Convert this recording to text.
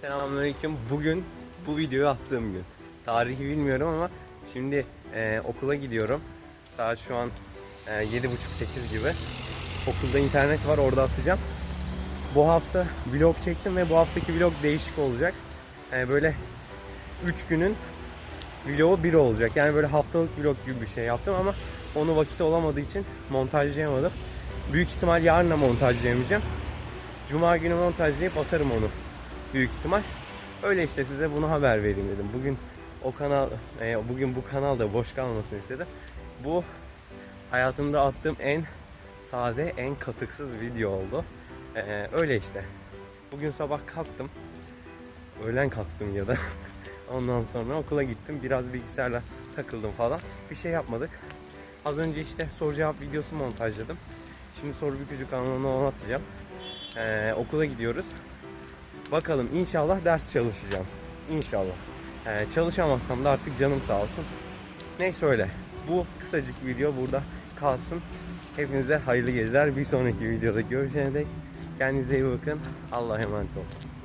Selamünaleyküm. Bugün bu videoyu attığım gün. Tarihi bilmiyorum ama şimdi e, okula gidiyorum. Saat şu an e, 7.30-8 gibi. Okulda internet var orada atacağım. Bu hafta vlog çektim ve bu haftaki vlog değişik olacak. E, böyle 3 günün vlogu bir olacak. Yani böyle haftalık vlog gibi bir şey yaptım ama onu vakit olamadığı için montajlayamadım. Büyük ihtimal yarına montajlayamayacağım. Cuma günü montajlayıp atarım onu büyük ihtimal. Öyle işte size bunu haber vereyim dedim. Bugün o kanal, e, bugün bu kanalda boş kalmasını istedim. Bu hayatımda attığım en sade, en katıksız video oldu. E, öyle işte. Bugün sabah kalktım. Öğlen kalktım ya da. Ondan sonra okula gittim. Biraz bilgisayarla takıldım falan. Bir şey yapmadık. Az önce işte soru cevap videosu montajladım. Şimdi soru bükücü kanalına onu atacağım. E, okula gidiyoruz. Bakalım inşallah ders çalışacağım. İnşallah. Ee, çalışamazsam da artık canım sağ olsun. Neyse öyle. Bu kısacık video burada kalsın. Hepinize hayırlı geceler. Bir sonraki videoda görüşene dek kendinize iyi bakın. Allah'a emanet olun.